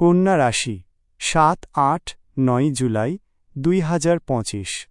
কন্যা রাশি, সাত আট নয় জুলাই দুই হাজার পঁচিশ।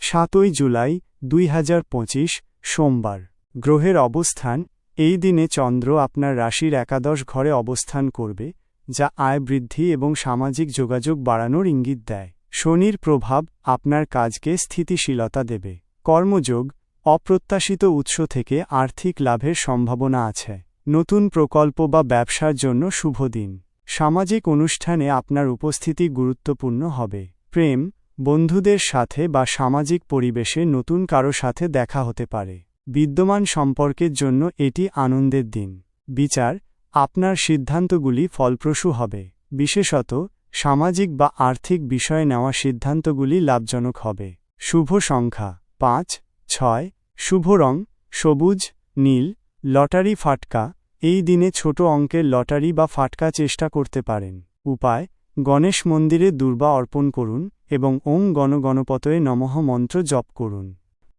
সাতই জুলাই দুই হাজার পঁচিশ, সোমবার। গ্রহের অবস্থান, এই দিনে চন্দ্র আপনার রাশির একাদশ ঘরে অবস্থান করবে, যা আয় বৃদ্ধি এবং সামাজিক যোগাযোগ বাড়ানোর ইঙ্গিত দেয়। শনির প্রভাব আপনার কাজকে স্থিতিশীলতা দেবে। কর্মযোগ, অপ্রত্যাশিত উৎস থেকে আর্থিক লাভের সম্ভাবনা আছে। নতুন প্রকল্প বা ব্যবসার জন্য শুভ দিন। সামাজিক অনুষ্ঠানে আপনার উপস্থিতি গুরুত্বপূর্ণ হবে। প্রেম, বন্ধুদের সাথে বা সামাজিক পরিবেশে নতুন কারও সাথে দেখা হতে পারে। বিদ্যমান সম্পর্কের জন্য এটি আনন্দের দিন। বিচার, আপনার সিদ্ধান্তগুলি ফলপ্রসূ হবে। বিশেষত, সামাজিক বা আর্থিক বিষয়ে নেওয়া সিদ্ধান্তগুলি লাভজনক হবে। শুভ সংখ্যা। পাঁচ, ছয়, শুভ রং, সবুজ, নীল, লটারি ফাটকা এই দিনে ছোট অঙ্কের লটারি বা ফাটকা চেষ্টা করতে পারেন। উপায়, গণেশ মন্দিরে দুর্বা অর্পণ করুন এবং ওং গণগণপতয়ে নমঃ মন্ত্র জপ করুন।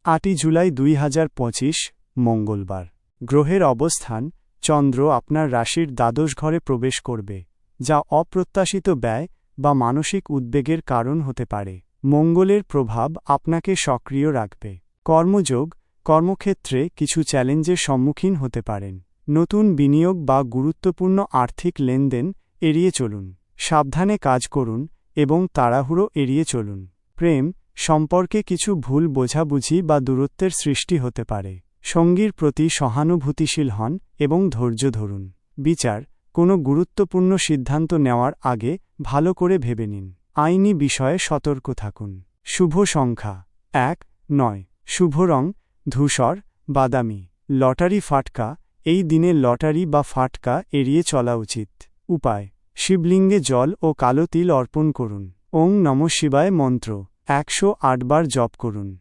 আটই জুলাই দুই হাজার পঁচিশ, মঙ্গলবার। গ্রহের অবস্থান, চন্দ্র আপনার রাশির দ্বাদশ ঘরে প্রবেশ করবে, যা অপ্রত্যাশিত ব্যয় বা মানসিক উদ্বেগের কারণ হতে পারে। মঙ্গলের প্রভাব আপনাকে সক্রিয় রাখবে। কর্মযোগ, কর্মক্ষেত্রে কিছু চ্যালেঞ্জের সম্মুখীন হতে পারেন। নতুন বিনিয়োগ বা গুরুত্বপূর্ণ আর্থিক লেনদেন এড়িয়ে চলুন। সাবধানে কাজ করুন এবং তাড়াহুড়ো এড়িয়ে চলুন। প্রেম সম্পর্কে কিছু ভুল বোঝাবুঝি বা দূরত্বের সৃষ্টি হতে পারে। সঙ্গীর প্রতি সহানুভূতিশীল হন এবং ধৈর্য ধরুন। বিচার কোনো গুরুত্বপূর্ণ সিদ্ধান্ত নেওয়ার আগে ভালো করে ভেবে নিন। আইনি বিষয়ে সতর্ক থাকুন। শুভ সংখ্যা এক, নয়। শুভ রং, ধূসর, বাদামি। লটারি ফাটকা এই দিনে লটারি বা ফাটকা এড়িয়ে চলা উচিত। উপায়, শিবলিঙ্গে জল ও কালো তিল অর্পণ করুন। ওং নম শিবায় মন্ত্র, একশো আটবার জপ করুন।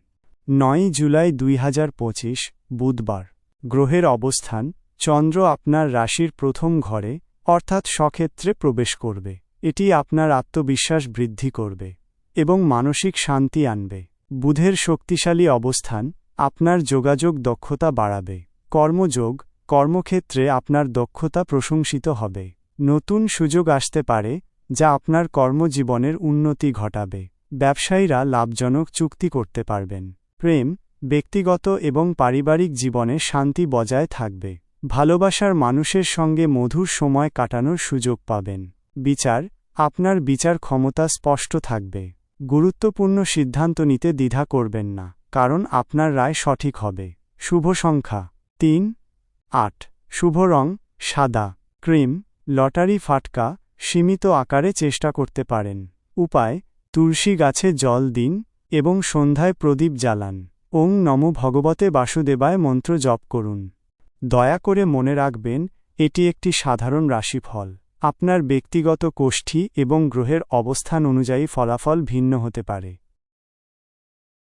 নয় জুলাই দুই হাজার পঁচিশ, বুধবার। গ্রহের অবস্থান, চন্দ্র আপনার রাশির প্রথম ঘরে, অর্থাৎ স্বক্ষেত্রে প্রবেশ করবে। এটি আপনার আত্মবিশ্বাস বৃদ্ধি করবে এবং মানসিক শান্তি আনবে। বুধের শক্তিশালী অবস্থান, আপনার যোগাযোগ দক্ষতা বাড়াবে। কর্মযোগ কর্মক্ষেত্রে আপনার দক্ষতা প্রশংসিত হবে। নতুন সুযোগ আসতে পারে, যা আপনার কর্মজীবনের উন্নতি ঘটাবে। ব্যবসায়ীরা লাভজনক চুক্তি করতে পারবেন। প্রেম, ব্যক্তিগত এবং পারিবারিক জীবনে শান্তি বজায় থাকবে। ভালোবাসার মানুষের সঙ্গে মধুর সময় কাটানোর সুযোগ পাবেন। বিচার, আপনার বিচার ক্ষমতা স্পষ্ট থাকবে। গুরুত্বপূর্ণ সিদ্ধান্ত নিতে দ্বিধা করবেন না, কারণ আপনার রায় সঠিক হবে। শুভ সংখ্যা। তিন আট। শুভ রং, সাদা। ক্রিম, লটারি ফাটকা, সীমিত আকারে চেষ্টা করতে পারেন। উপায়, তুলসী গাছে জল দিন এবং সন্ধ্যায় প্রদীপ জ্বালান। ওং নম ভগবতে বাসুদেবায় মন্ত্র জপ করুন। দয়া করে মনে রাখবেন, এটি একটি সাধারণ রাশিফল। আপনার ব্যক্তিগত কোষ্ঠী এবং গ্রহের অবস্থান অনুযায়ী ফলাফল ভিন্ন হতে পারে।